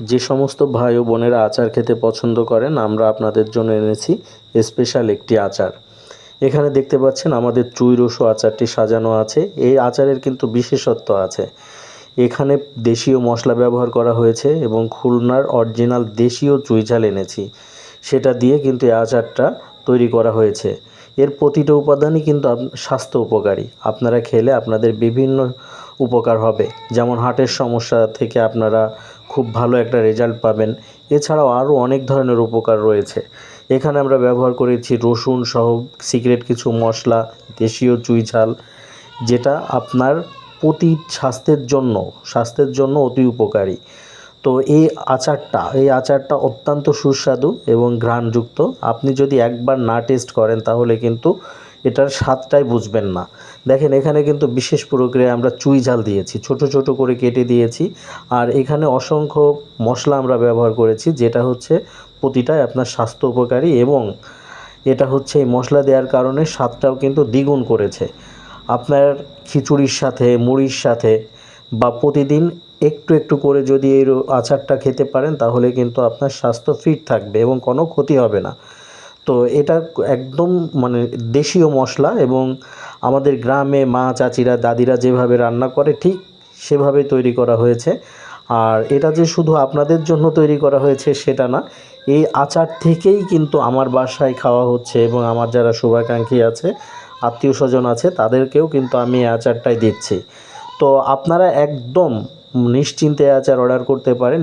যে সমস্ত ভাই ও বোনেরা আচার খেতে পছন্দ করেন, আমরা আপনাদের জন্য এনেছি স্পেশাল একটি আচার। এখানে দেখতে পাচ্ছেন আমাদের চুই রসু আচারটি সাজানো আছে। এই আচারের কিন্তু বিশেষত্ব আছে। এখানে দেশীয় মশলা ব্যবহার করা হয়েছে এবং খুলনার অরিজিনাল দেশীয় চুই ঝাল এনেছি। সেটা দিয়ে কিন্তু এই আচারটা তৈরি করা হয়েছে। এর প্রতিটা উপাদানই কিন্তু স্বাস্থ্য উপকারী। আপনারা খেলে আপনাদের বিভিন্ন উপকার হবে। যেমন হার্টের সমস্যা থেকে আপনারা খুব ভালো একটা রেজাল্ট পাবেন। এছাড়াও আরও অনেক ধরনের উপকার রয়েছে। এখানে আমরা ব্যবহার করেছি রসুন সহ সিক্রেট কিছু মশলা, দেশীয় চুই ঝাল, যেটা আপনার প্রতি স্বাস্থ্যের জন্য স্বাস্থ্যের জন্য অতি উপকারী। তো এই আচারটা এই আচারটা অত্যন্ত সুস্বাদু এবং ঘ্রাণযুক্ত। আপনি যদি একবার না টেস্ট করেন, তাহলে কিন্তু এটার স্বাদটাই বুঝবেন না। দেখেন, এখানে কিন্তু বিশেষ প্রক্রিয়ায় আমরা চুই ঝাল দিয়েছি, ছোট ছোট করে কেটে দিয়েছি। আর এখানে অসংখ্য মশলা আমরা ব্যবহার করেছি, যেটা হচ্ছে প্রতিটাই আপনার স্বাস্থ্য উপকারী এবং এটা হচ্ছে এই মশলা দেওয়ার কারণে স্বাদটাও কিন্তু দ্বিগুণ করেছে। আপনার খিচুড়ির সাথে, মুড়ির সাথে বা প্রতিদিন একটু একটু করে যদি এই আচারটা খেতে পারেন, তাহলে কিন্তু আপনার স্বাস্থ্য ফিট থাকবে এবং কোনো ক্ষতি হবে না। তো এটা একদম মানে দেশীয় মশলা এবং আমাদের গ্রামে মা, চাচিরা, দাদিরা যেভাবে রান্না করে ঠিক সেভাবে তৈরি করা হয়েছে। আর এটা যে শুধু আপনাদের জন্য তৈরি করা হয়েছে সেটা না, এই আচার থেকেই কিন্তু আমার বাসায় খাওয়া হচ্ছে এবং আমার যারা শুভাকাঙ্ক্ষী আছে, আত্মীয় স্বজন আছে, তাদেরকেও কিন্তু আমি এই আচারটাই দিচ্ছি। তো আপনারা একদম নিশ্চিন্তে আচার অর্ডার করতে পারেন।